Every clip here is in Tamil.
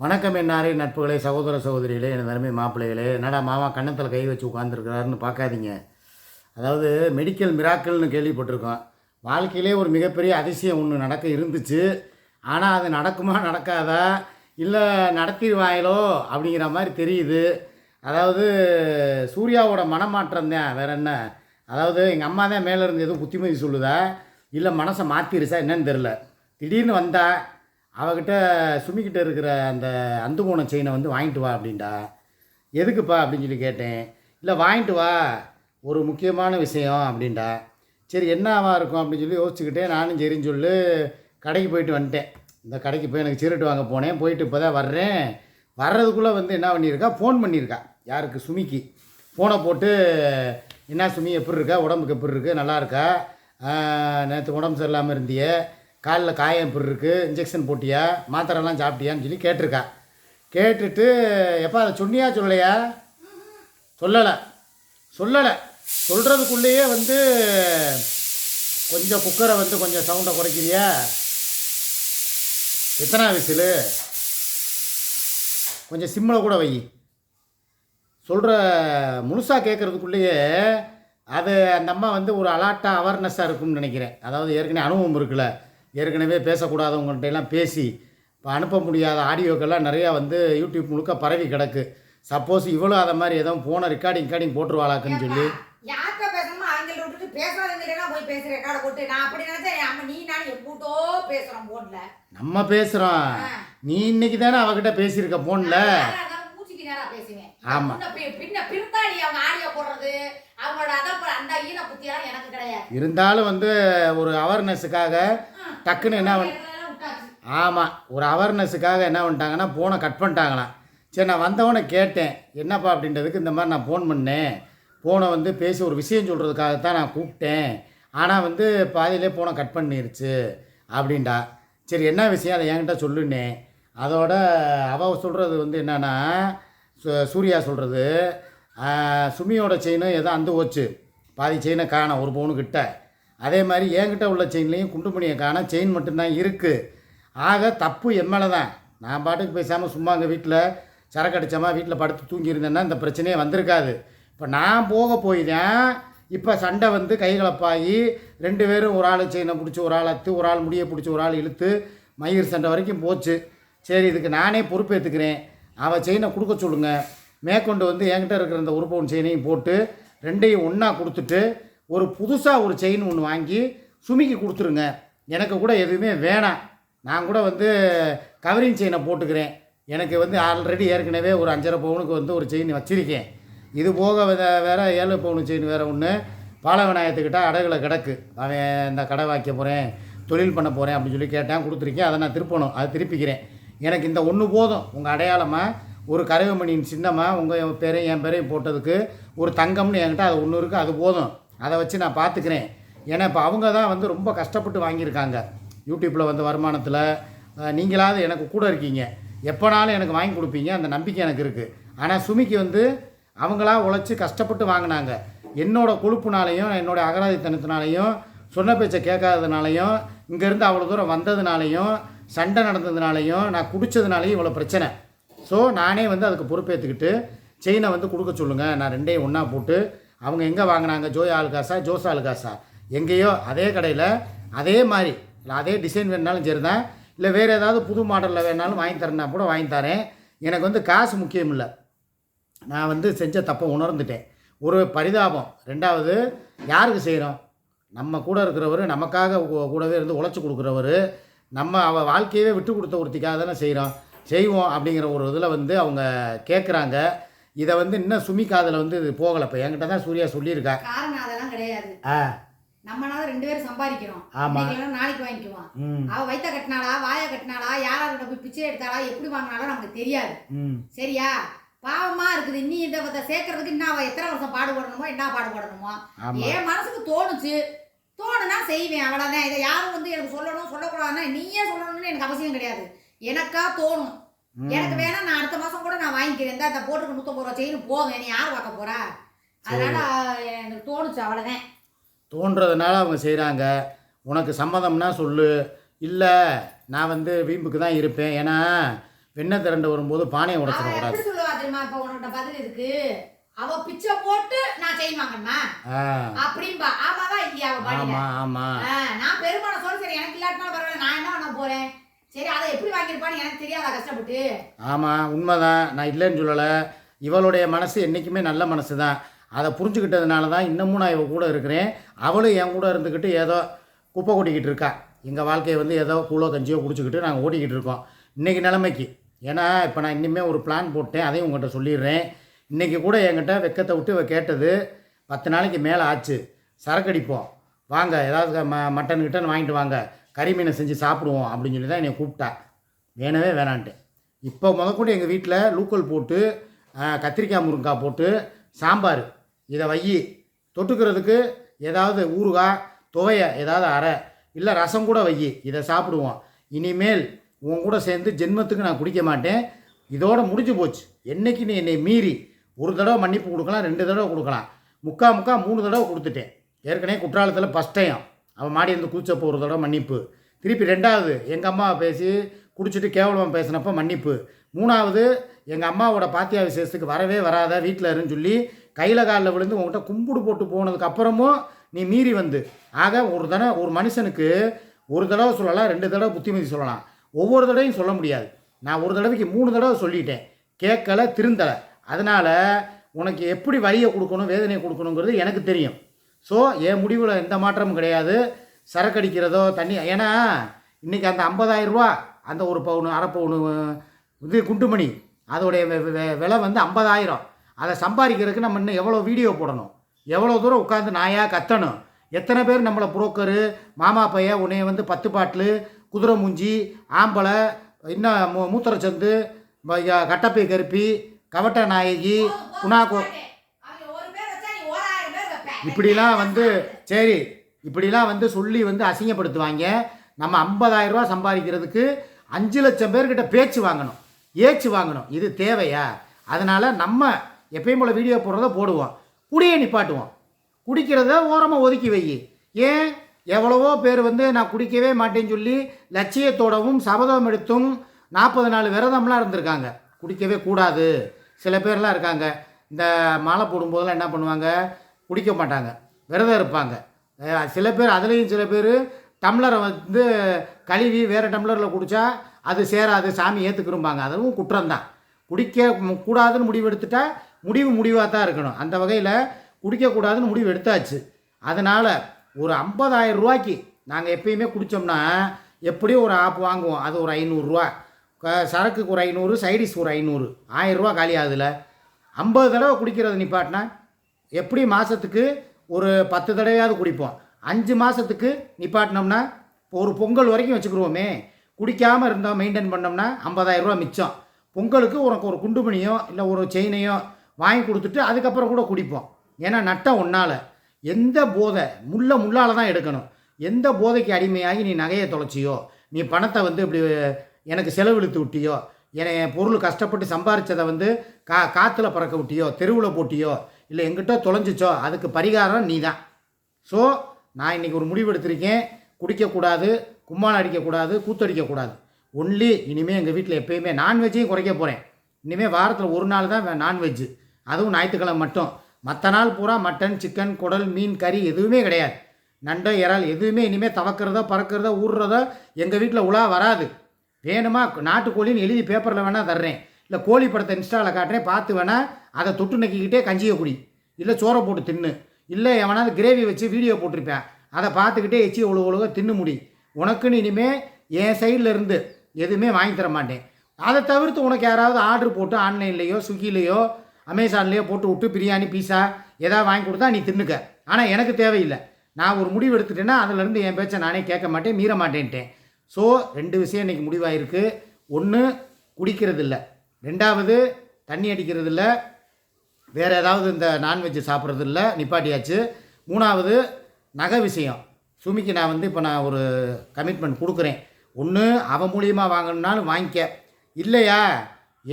வணக்கம் என்னாரே நட்புகளே சகோதர சகோதரிகளே என் அருமை மாப்பிள்ளைகளே. என்னடா மாமா கன்னத்தில் கை வச்சு உட்காந்துருக்கிறாருன்னு பார்க்காதீங்க. அதாவது மெடிக்கல் மிராக்கல்னு கேள்விப்பட்டிருக்கோம். வாழ்க்கையிலே ஒரு மிகப்பெரிய அதிசயம் ஒன்று நடக்க இருந்துச்சு. ஆனால் அது நடக்குமா நடக்காதா? இல்லை நடத்திடுவாங்களோ அப்படிங்கிற மாதிரி தெரியுது. அதாவது சூர்யாவோட மனமாற்றம் தான் வேற என்ன? அதாவது எங்கள் அம்மா தான் மேலே இருந்து எதுவும் புத்திமதி சொல்லுதா? இல்லை மனசை மாற்றிருச்சா என்னன்னு தெரில திடீர்னு வந்தால் அவகிட்ட சுமிக்கிட்ட இருக்கிற அந்த அந்துகோணம் செயினை வந்து வாங்கிட்டு வா அப்படின்டா எதுக்குப்பா அப்படின்னு சொல்லி கேட்டேன். இல்லை வாங்கிட்டு வா. ஒரு முக்கியமான விஷயம் அப்படின்டா சரி என்னவா இருக்கும்? அப்படின்னு சொல்லி யோசிச்சுக்கிட்டே நானும் சரின்னு சொல்லி கடைக்கு போயிட்டு வந்துட்டேன். இந்த கடைக்கு போய் எனக்கு சீரட்டு வாங்க போனேன். போயிட்டு இப்போ தான் வர்றேன். வர்றதுக்குள்ளே வந்து என்ன பண்ணியிருக்கா? ஃபோன் பண்ணியிருக்கா. யாருக்கு? சுமிக்கு. ஃபோனை போட்டு என்ன சுமி எப்படி இருக்கா? உடம்புக்கு எப்படி இருக்கு? நல்லா இருக்கா? நேற்று உடம்பு சரியில்லாமல் இருந்தியே. காலில் காயம் எப்படி இருக்குது இன்ஜெக்ஷன் போட்டியா மாத்திரைலாம் சாப்பிட்டியான்னு சொல்லி கேட்டிருக்கா. கேட்டுட்டு எப்போ அதை சொன்னியா சொல்லலையா? சொல்லலை. சொல்லலை. சொல்கிறதுக்குள்ளேயே வந்து கொஞ்சம் குக்கரை வந்து கொஞ்சம் சவுண்டை குறைக்கிறியா? எத்தனை விசில்? கொஞ்சம் சிம்மில் கூட வை. சொல்கிற முழுசாக கேட்குறதுக்குள்ளேயே அது அந்த அம்மா வந்து ஒரு அலாட்டாக அவேர்னஸாக இருக்கும்னு நினைக்கிறேன். அதாவது ஏற்கனவே அனுபவம் இருக்குல்ல. ஏற்கனவே பேசக்கூடாதவங்கள்ட்ட எல்லாம் பேசி இப்போ அனுப்ப முடியாத ஆடியோக்கெல்லாம் நிறையா வந்து யூடியூப் முழுக்க பரவி கிடக்கு. சப்போஸ் இவ்வளோ அதை மாதிரி எதுவும் போன ரெக்கார்டிங் ரெக்கார்டிங் போட்டுருவாளாக்குன்னு சொல்லி. யார்கிட்ட பேசணுமோ அவங்கள விட்டுட்டு பேசாதவங்க போய் பேசுற ரெக்கார்டை போட்டு நான் அப்படி நினைச்சேன் அம்மா நீ நானும் எப்பூட்டோ பேசுறோம் போன்ல நம்ம பேசுகிறோம் நீ இன்னைக்கு தானே அவகிட்ட பேசியிருக்க ஃபோனில் ஆமா. இருந்தாலும் வந்து ஒரு அவேர்னஸுக்காக டக்குன்னு என்ன பண்ண. ஆமாம் ஒரு அவேர்னஸுக்காக என்ன பண்ணிட்டாங்கன்னா ஃபோனை கட் பண்ணிட்டாங்களாம். சரி நான் வந்தவொடனே கேட்டேன் என்னப்பா அப்படின்றதுக்கு இந்த மாதிரி நான் ஃபோன் பண்ணேன். ஃபோனை வந்து பேசி ஒரு விஷயம் சொல்கிறதுக்காகத்தான் நான் கூப்பிட்டேன். ஆனால் வந்து பாதியிலே ஃபோனை கட் பண்ணிருச்சு அப்படின்டா சரி என்ன விஷயம்? அதை என்கிட்ட சொல்லுனே அதோட அவள் சொல்கிறது வந்து என்னன்னா சூர்யா சொல்கிறது சுமியோட செயினும் ஏதோ அந்து போச்சு. பாதி செயினை காணோம் ஒரு பவுனு கிட்ட. அதே மாதிரி என்கிட்ட உள்ள செயின்லேயும் குண்டுமணியை காணோம் செயின் மட்டும்தான் இருக்குது ஆக தப்பு என் மேலே தான் நான் பாட்டுக்கு பேசாமல் சும்மா அங்கே வீட்டில் சரக்கு அடித்தமா வீட்டில் படுத்து தூங்கியிருந்தேன்னா இந்த பிரச்சனையே வந்திருக்காது. இப்போ நான் போக போய் தான் இப்போ சண்டை வந்து கைகலப்பாகி ரெண்டு பேரும் ஒரு ஆள் செயினை பிடிச்சி ஒரு ஆள் அத்து ஒரு ஆள் முடியை பிடிச்சி ஒரு ஆள் இழுத்து மயிர் சண்டை வரைக்கும் போச்சு. சரி இதுக்கு நானே பொறுப்பேற்றுக்கிறேன் அவள் செயினை கொடுக்க சொல்லுங்கள் மேற்கொண்டு வந்து என்கிட்ட இருக்கிற இந்த ஒரு பவுன் செயினையும் போட்டு ரெண்டையும் ஒன்றா கொடுத்துட்டு ஒரு புதுசாக ஒரு செயின் ஒன்று வாங்கி சுமிக்கு கொடுத்துருங்க. எனக்கு கூட எதுவுமே வேணாம். நான் கூட வந்து கவரிங் செயினை போட்டுக்கிறேன். எனக்கு வந்து ஆல்ரெடி ஏற்கனவே ஒரு அஞ்சரை பவுனுக்கு வந்து ஒரு செயின் வச்சுருக்கேன். இது போக வேற- வேற ஏழு பவுனு செயின் வேறு ஒன்று பாலவிநாயகத்துக்கிட்ட அடகுல கிடக்கு. அவன் இந்த கடை வைக்க போகிறேன் தொழில் பண்ண போகிறேன் அப்படின்னு சொல்லி கேட்டேன் கொடுத்துருக்கேன். அதை நான் திருப்பணும் அதை திருப்பிக்கிறேன். எனக்கு இந்த ஒன்று போதும். உங்கள் அடையாளமாக ஒரு கருவமணியின் சின்னமாக உங்கள் பேரையும் என் பேரையும் போட்டதுக்கு ஒரு தங்கம்னு என்கிட்ட அது ஒன்று இருக்குது அது போதும். அதை வச்சு நான் பார்த்துக்கிறேன். ஏன்னா இப்போ அவங்க தான் வந்து ரொம்ப கஷ்டப்பட்டு வாங்கியிருக்காங்க. யூடியூப்பில் வந்து வருமானத்தில் நீங்களாவது எனக்கு கூட இருக்கீங்க. எப்போனாலும் எனக்கு வாங்கி கொடுப்பீங்க. அந்த நம்பிக்கை எனக்கு இருக்குது ஆனால் சுமிக்கு வந்து அவங்களா உழைச்சி கஷ்டப்பட்டு வாங்கினாங்க. என்னோடய கொழுப்புனாலையும் என்னோட அகராதித்தனத்தினாலையும் சொன்ன பேச்சை கேட்காததுனாலையும் இங்கேருந்து அவ்வளோ தூரம் வந்ததுனாலையும் சண்டை நடந்ததுனாலையும் நான் குடித்ததுனாலையும் இவ்வளோ பிரச்சனை. ஸோ நானே வந்து அதுக்கு பொறுப்பேற்றுக்கிட்டு செயினை வந்து கொடுக்க சொல்லுங்கள் நான் ரெண்டையும் ஒன்றா போட்டு அவங்க எங்கே வாங்கினாங்க? ஜோய் ஆலுகாசா ஜோஸ் ஆலுகாசா. எங்கேயோ அதே கடையில் அதே மாதிரி இல்லை அதே டிசைன் வேணுனாலும் சரி தான் இல்லை வேறு ஏதாவது புது மாடலில் வேணாலும் வாங்கி தரேன்னா கூட வாங்கி தரேன். எனக்கு வந்து காசு முக்கியம் இல்லை. நான் வந்து செஞ்ச தப்பை உணர்ந்துட்டேன். ஒரு பரிதாபம். ரெண்டாவது யாருக்கு செய்கிறோம் நம்ம கூட இருக்கிறவர் நமக்காக கூடவே இருந்து உழைச்சி கொடுக்குறவர் நம்ம அவ வாழ்க்கையவே விட்டு கொடுத்த ஒருத்திக்காக தானே செய்கிறோம் செய்வோம் அப்படிங்கிற ஒரு இதில் வந்து அவங்க கேட்குறாங்க இதை வந்து இன்னும் சுமி காதில் வந்து இது போகலை இப்போ. என்கிட்ட தான் சூர்யா சொல்லியிருக்கா. காரணம் அதெல்லாம் கிடையாது. ஆ. நம்மனால ரெண்டு பேரும் சம்பாதிக்கிறோம். ஆமா. நாளைக்கு வாங்கிக்குவோம் ம். அவ வைத்த கட்டினாளா வாயை கட்டினாளா யாரார்கிட்ட போய் பிச்சை எடுத்தாளா எப்படி வாங்கினாலும் நமக்கு தெரியாது. சரியா? பாவமா இருக்குது. இன்னி இதை சேர்க்கறதுக்கு இன்னும் அவ எத்தனை வருஷம் பாடுபடணுமோ என்ன பாடுபடணுமோ என் மனசுக்கு தோணுச்சு. தோணுனா செய்வேன். அவ்வளோதான் இதை யாரும் வந்து எனக்கு சொல்லணும் சொல்லக்கூடாதுன்னா நீயே சொல்லணும்னு எனக்கு அவசியம் கிடையாது. எனக்கா தோணும். எனக்கு வேணா நான் அடுத்த மாசம் கூட நான் வாங்கிக்கிறேன். இந்த போட்டுக்கு நூற்றம்பது ரூபா செயின் போங்க நீ யார் பார்க்க போறா? அதனால எனக்கு தோணுச்சு அவ்வளோதான் தோன்றதுனால அவங்க செய்கிறாங்க உனக்கு சம்மதம்னா சொல்லு. இல்லை நான் வந்து வீம்புக்கு தான் இருப்பேன். ஏன்னா வெண்ணெய் திரண்டு வரும்போது பானையை உடச்சிடக்கூடாது சொல்லுவா தெரியுமா? இப்ப உன்கிட்ட பதில் இருக்கு. அவ பிச்சை போட்டு நான் ஆ. அப்படின்பா ஆமாவா இல்லையா அவ பாடியில ஆமாம் ஆமாம் ஆ, நான் பெருமானம் சொல்ல சரி எனக்கு இல்லாட்டினாலும் பரவாயில்ல. நான் என்ன பண்ண போறேன்? சரி அதை எப்படி வாங்கியிருப்பான்னு எனக்கு தெரியாத? கஷ்டப்பட்டு. ஆமாம் உண்மைதான். நான் இல்லைன்னு சொல்லலை. இவளுடைய மனசு என்றைக்குமே நல்ல மனசு தான் அதை புரிஞ்சுக்கிட்டதுனால தான் இன்னமும் நான் இவ கூட இருக்கிறேன். அவளும் என் கூட இருந்துக்கிட்டு ஏதோ குப்பை கொட்டிக்கிட்டு இருக்கா. எங்கள் வாழ்க்கையை வந்து ஏதோ கூழோ கஞ்சியோ குடிச்சிக்கிட்டு நாங்கள் ஓடிக்கிட்டு இருக்கோம். இன்றைக்கி நிலைமைக்கு. ஏன்னா இப்போ நான் இனிமேல் ஒரு பிளான் போட்டேன். அதையும் உங்கள்கிட்ட சொல்லிடுறேன். இன்றைக்கி கூட என்கிட்ட வெக்கத்தை விட்டு இவ கேட்டது பத்து நாளைக்கு மேலே ஆச்சு. சரக்கடிப்போம் வாங்க ஏதாவது ம மட்டன் கிட்டன் வாங்கிட்டு வாங்க. கறி மீனை செஞ்சு சாப்பிடுவோம் அப்படின்னு சொல்லி தான் என்னை கூப்பிட்டா. வேணவே வேணான்ட்டு. இப்போ முதற்கொண்டு எங்கள் வீட்டில் லூக்கல் போட்டு கத்திரிக்காய் முருங்காய் போட்டு சாம்பார் இதை வையி தொட்டுக்கிறதுக்கு ஏதாவது ஊறுகாய் துவைய ஏதாவது அரை இல்லை ரசம் கூட வையி இதை சாப்பிடுவோம். இனிமேல் உன் கூட சேர்ந்து ஜென்மத்துக்கு நான் குடிக்க மாட்டேன். இதோடு முடிஞ்சு போச்சு. என்றைக்கு நீ என்னை மீறி ஒரு தடவை மன்னிப்பு கொடுக்கலாம் ரெண்டு தடவை கொடுக்கலாம். முக்கா முக்கா மூணு தடவை கொடுத்துட்டேன். ஏற்கனவே குற்றாலத்தில் ஃபஸ்ட் டைம் அவன் மாடி வந்து கூச்ச போகிறதோட தடவை மன்னிப்பு. திருப்பி ரெண்டாவது எங்கள் அம்மாவை பேசி குடிச்சிட்டு கேவலமாக பேசினப்போ மன்னிப்பு. மூணாவது எங்கள் அம்மாவோட பாத்தியா விசேஷத்துக்கு வரவே வராத வீட்டில் இருன்னு சொல்லி கையில் காலில் விழுந்து உங்கள்கிட்ட கும்பிடு போட்டு போனதுக்கு அப்புறமும் நீ மீறி வந்து. ஆக ஒரு தடவை ஒரு மனுஷனுக்கு ஒரு தடவை சொல்லலாம் ரெண்டு தடவை புத்திமதி சொல்லலாம். ஒவ்வொரு தடவையும் சொல்ல முடியாது. நான் ஒரு தடவைக்கு மூணு தடவை சொல்லிட்டேன். கேட்கல திருந்தலை. அதனால் உனக்கு எப்படி வழியை கொடுக்கணும் வேதனையை கொடுக்கணுங்கிறது எனக்கு தெரியும். ஸோ என் முடிவில் எந்த மாற்றமும் கிடையாது? சரக்கு அடிக்கிறதோ தண்ணி ஏன்னா இன்றைக்கி அந்த 50000 ரூபா அந்த ஒரு பவுனு அரை பவுனு இது குண்டுமணி அதோடைய வெ- வெ- விலை வந்து ஐம்பதாயிரம். அதை சம்பாதிக்கிறதுக்கு நம்ம இன்னும் எவ்வளோ வீடியோ போடணும்? எவ்வளோ தூரம் உட்காந்து நாயாக கத்தணும்? எத்தனை பேர் நம்மளை புரோக்கரு மாமா பையன் உன்னைய வந்து பத்து பாட்டில் குதிரை மூஞ்சி ஆம்பளை இன்னும் மூ மூத்திரச்சந்து கட்டப்பை கருப்பி கவட்ட நாயகி குணா கோ அவங்க ஒரு பேர் வச்சா நீ ஓராயிரம் பேர் வைப்ப இப்படிலாம் வந்து சரி இப்படிலாம் வந்து சொல்லி வந்து அசிங்கப்படுத்துவாங்க. நம்ம 50000 ரூபா சம்பாதிக்கிறதுக்கு அஞ்சு லட்சம் பேர்கிட்ட பேச்சு வாங்கணும். ஏச்சு வாங்கணும். இது தேவையா? அதனால் நம்ம எப்பயும் போல் வீடியோ போடுறத போடுவோம். குடியை நிப்பாட்டுவோம். குடிக்கிறத ஓரமாக ஒதுக்கி வை. ஏன்? எவ்வளவோ பேர் வந்து நான் குடிக்கவே மாட்டேன்னு சொல்லி லட்சியத்தோடவும் சபதம் எடுத்தும் நாற்பது நாலு விரதம்லாம் இருந்திருக்காங்க. குடிக்கவே கூடாது. சில பேர்லாம் இருக்காங்க. இந்த மாலை போடும்போதெல்லாம் என்ன பண்ணுவாங்க? குடிக்க மாட்டாங்க. விரதம் இருப்பாங்க. சில பேர் அதுலேயும் சில பேர் டம்ளரை வந்து கழுவி வேறு டம்ளரில் குடித்தா அது சேராது சாமி ஏற்றுக்கிரும்பாங்க அதுவும் குற்றம்தான். குடிக்க கூடாதுன்னு முடிவு எடுத்துட்டா முடிவு முடிவாக தான் இருக்கணும். அந்த வகையில் குடிக்கக்கூடாதுன்னு முடிவு எடுத்தாச்சு. அதனால் ஒரு 50000 ரூபாய்க்கு நாங்கள் எப்பயுமே குடித்தோம்னா எப்படியும் ஒரு ஆப் வாங்குவோம். அது ஒரு ஐநூறுரூவா சரக்குக்கு ஒரு ஐநூறு சைடிஸ் ஒரு ஐநூறு. ஆயிரரூவா காலி ஆகுதுல. ஐம்பது தடவை குடிக்கிறது நிப்பாட்டினா எப்படி மாதத்துக்கு ஒரு பத்து தடவையாவது குடிப்போம். அஞ்சு மாதத்துக்கு நிப்பாட்டினோம்னா ஒரு பொங்கல் வரைக்கும் வச்சுக்கிடுவோமே குடிக்காமல் இருந்தோம் மெயின்டைன் பண்ணோம்னா 50000 ரூபா மிச்சம். பொங்கலுக்கு உனக்கு ஒரு குண்டுமணியோ இல்லை ஒரு செயினையோ வாங்கி கொடுத்துட்டு அதுக்கப்புறம் கூட குடிப்போம். ஏன்னா நட்டம் ஒன்றால் எந்த போதை முள்ள முள்ளால் தான் எடுக்கணும். எந்த போதைக்கு அடிமையாகி நீ நகையை தொலைச்சியோ நீ பணத்தை வந்து இப்படி எனக்கு செலவிழுத்து விட்டியோ என என் பொருள் கஷ்டப்பட்டு சம்பாரித்ததை வந்து கா காற்றுல பறக்க விட்டியோ தெருவில் போட்டியோ இல்லை எங்கிட்ட தொலைஞ்சிச்சோ அதுக்கு பரிகாரம் நீ தான் ஸோ நான் இன்றைக்கி ஒரு முடிவு எடுத்திருக்கேன். குடிக்கக்கூடாது கும்மாளம் அடிக்கக்கூடாது கூத்தடிக்கக்கூடாது ஒன்லி இனிமேல் எங்கள் வீட்டில் எப்பயுமே நான்வெஜ்ஜையும் குறைக்க போகிறேன் இனிமேல் வாரத்தில் ஒரு நாள் தான் நான்வெஜ்ஜு அதுவும் ஞாயிற்றுக்கிழமை மட்டும். மற்ற நாள் பூரா மட்டன் சிக்கன் குடல் மீன் கறி எதுவுமே கிடையாது. நண்டை இறால் எதுவுமே இனிமேல் தவக்கிறதோ பறக்கிறதோ ஊறுறதோ எங்கள் வீட்டில் உலா வராது. வேணுமா நாட்டுக்கோழின்னு எழுதி பேப்பரில் வேணால் தர்றேன். இல்லை கோழி படத்தை இன்ஸ்டாவில் காட்டுறேன். பார்த்து வேணால் அதை தொட்டு நக்கிக்கிட்டே கஞ்சியை குடி. இல்லை சோறை போட்டு தின்னு. இல்லை எவனாவது கிரேவி வச்சு வீடியோ போட்டிருப்பேன் அதை பார்த்துக்கிட்டே எச்சி ஒழுக ஒழுக தின்னு முடி. உனக்குன்னு இனிமேல் என் சைடில் இருந்து எதுவுமே வாங்கி தர மாட்டேன். அதை தவிர்த்து உனக்கு யாராவது ஆர்டர் போட்டு ஆன்லைன்லேயோ ஸ்விக்கிலேயோ அமேசான்லேயோ போட்டு விட்டு பிரியாணி பீஸா ஏதாவது வாங்கி கொடுத்தா நீ தின்னுக்க. ஆனால் எனக்கு தேவையில்லை. நான் ஒரு முடிவு எடுத்துட்டேன்னா அதிலிருந்து என் பேச்சை நானே கேட்க மாட்டேன் மீற மாட்டேன்ட்டேன். ஸோ ரெண்டு விஷயம் இன்றைக்கி முடிவாயிருக்கு. ஒன்று குடிக்கிறது இல்லை ரெண்டாவது தண்ணி அடிக்கிறது இல்லை வேறு ஏதாவது இந்த நான்வெஜ் சாப்பிட்றது இல்லை நிப்பாட்டியாச்சு. மூணாவது நகை விஷயம். சுமிக்கு நான் வந்து இப்போ நான் ஒரு கமிட்மெண்ட் கொடுக்குறேன். ஒன்று அவன் மூலியமாக வாங்கணுன்னாலும் வாங்கிக்க. இல்லையா?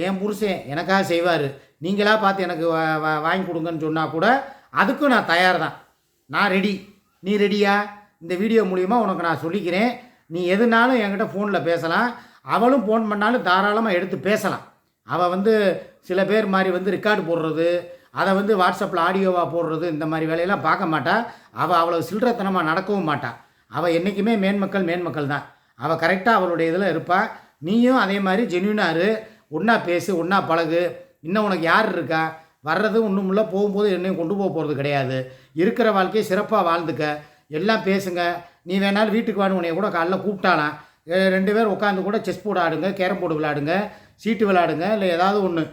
என் புருஷன் எனக்காக செய்வார். நீங்களாக பார்த்து எனக்கு வாங்கி கொடுங்கன்னு சொன்னால் கூட அதுக்கும் நான் தயார் தான் நான் ரெடி நீ ரெடியா இந்த வீடியோ மூலிமா உனக்கு நான் சொல்லிக்கிறேன். நீ எதுனாலும் என்கிட்ட ஃபோனில் பேசலாம். அவளும் ஃபோன் பண்ணாலும் தாராளமாக எடுத்து பேசலாம். அவள் வந்து சில பேர் மாதிரி வந்து ரெக்கார்டு போடுறது அதை வந்து வாட்ஸ்அப்பில் ஆடியோவாக போடுறது இந்த மாதிரி வேலையெல்லாம் பார்க்க மாட்டா. அவள் அவ்வளோ சில்லறத்தனமாக நடக்கவும் மாட்டாள் அவள் என்றைக்குமே மேன்மக்கள் மேன்மக்கள் தான். அவள் கரெக்டாக அவளுடைய இதில் இருப்பாள் நீயும் அதே மாதிரி ஜென்யூனாக இரு. ஒன்றா பேசு ஒன்றா பழகு. இன்னும் உனக்கு யார் இருக்கா? வர்றது ஒன்றும் இல்லை. போகும்போது என்னையும் கொண்டு போக போகிறது கிடையாது. இருக்கிற வாழ்க்கையை சிறப்பாக வாழ்ந்துக்க. எல்லாம் பேசுங்க. நீ வேணாலும் வீட்டுக்கு வான்னு உன்னைய கூட காலைல கூப்பிட்டாலாம் ரெண்டு பேர் உட்காந்து கூட செஸ் போர்டு ஆடுங்க கேரம் போர்டு விளையாடுங்க. சீட்டு விளாடுங்க இல்லை ஏதாவது ஒன்று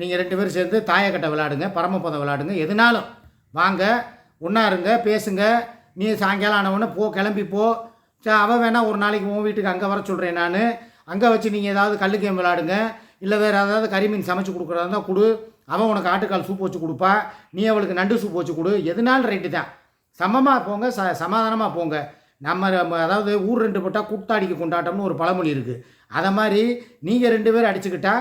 நீங்கள் ரெண்டு பேரும் சேர்ந்து தாயக்கட்டை விளாடுங்க பரமபதம் விளாடுங்க எதுனாலும் வாங்க ஒன்றா இருங்க பேசுங்க. நீ சாயங்காலம் ஆனவுடனே போ கிளம்பி போ. சரி அவன் வேணால் ஒரு நாளைக்கு உன் வீட்டுக்கு அங்கே வர சொல்கிறேன் நான். அங்கே வச்சு நீங்கள் ஏதாவது கல்லு கேம் விளாடுங்க இல்லை வேறு ஏதாவது கறிமீன் சமைச்சு கொடுக்குறதா இருந்தால் கொடு. அவன் உனக்கு ஆட்டுக்கால் சூப் வச்சு கொடுப்பா. நீ அவளுக்கு நண்டு சூப் வச்சு கொடு. எதுனாலும் ரைட்டு தான். சமமாக போங்க ச சமாதானமாக போங்க. நம்ம நம்ம அதாவது ஊர் ரெண்டு போட்டால் கூட்டாடிக்கு கொண்டாட்டம்னு ஒரு பழமொழி இருக்குது அதை மாதிரி நீங்கள் ரெண்டு பேரும் அடிச்சுக்கிட்டா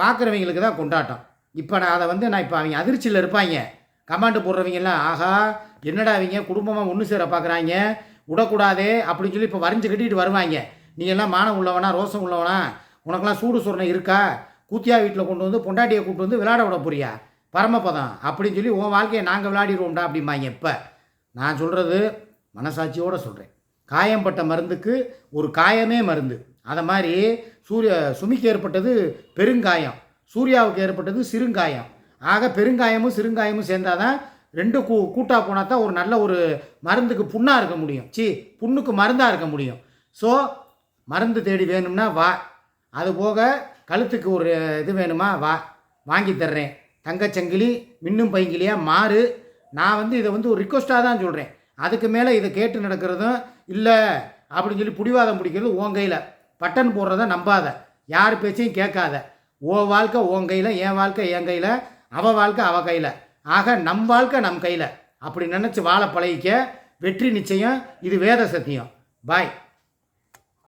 பார்க்குறவங்களுக்கு தான் கொண்டாட்டம். இப்போ நான் அதை வந்து நான் இப்போ அவங்க அதிர்ச்சியில் இருப்பாங்க. கமாண்டு போடுறவங்கெல்லாம் ஆகா என்னடா அவங்க குடும்பமாக ஒன்று சேர பார்க்குறாங்க விடக்கூடாதே அப்படின்னு சொல்லி இப்போ வரைஞ்சு கட்டிட்டு வருவாங்க. நீ எல்லாம் மானம் உள்ளவனா ரோசம் உள்ளவனா? உனக்கெல்லாம் சூடு சுரணை இருக்கா? கூத்தியா வீட்டில் கொண்டு வந்து பொண்டாட்டியை கூட்டு வந்து விளையாட விட போறியா? பரமபதம் அப்படின்னு சொல்லி உன் வாழ்க்கையை நாங்கள் விளையாடிடுவோம்டா அப்படிம்பாங்க இப்போ. நான் சொல்கிறது மனசாட்சியோடு சொல்கிறேன் காயம்பட்ட மருந்துக்கு ஒரு காயமே மருந்து. அதை மாதிரி சூரிய சுமிக்கு ஏற்பட்டது பெருங்காயம். சூர்யாவுக்கு ஏற்பட்டது சிறுங்காயம். ஆக பெருங்காயமும் சிறுங்காயமும் சேர்ந்தாதான் ரெண்டு கூ கூட்டாக போனால் தான் ஒரு நல்ல ஒரு மருந்துக்கு புண்ணாக இருக்க முடியும். சி புண்ணுக்கு மருந்தாக இருக்க முடியும். ஸோ மருந்து தேடி வேணும்னா வா. அது போக கழுத்துக்கு ஒரு இது வேணுமா வா. வாங்கி தர்றேன். தங்கச்சங்கிலி மின்னும் பைங்கிலியாக மாறு. நான் வந்து இதை வந்து ஒரு ரிக்வஸ்ட்டாக தான் சொல்கிறேன் அதுக்கு மேலே இதை கேட்டு நடக்கிறதும் இல்லை அப்படின்னு சொல்லி பிடிவாதம் பிடிக்கிறது உன் கையில். பட்டன் போடுறத நம்பாத. யார் பேச்சையும் கேட்காத. ஓ வாழ்க்கை உன் கையில் என் வாழ்க்கை என் கையில் அவள் வாழ்க்கை அவள் கையில். ஆக நம் வாழ்க்கை நம் கையில். அப்படி நினச்சி வாழ பழகிக்க வெற்றி நிச்சயம் இது வேத சத்தியம். பாய்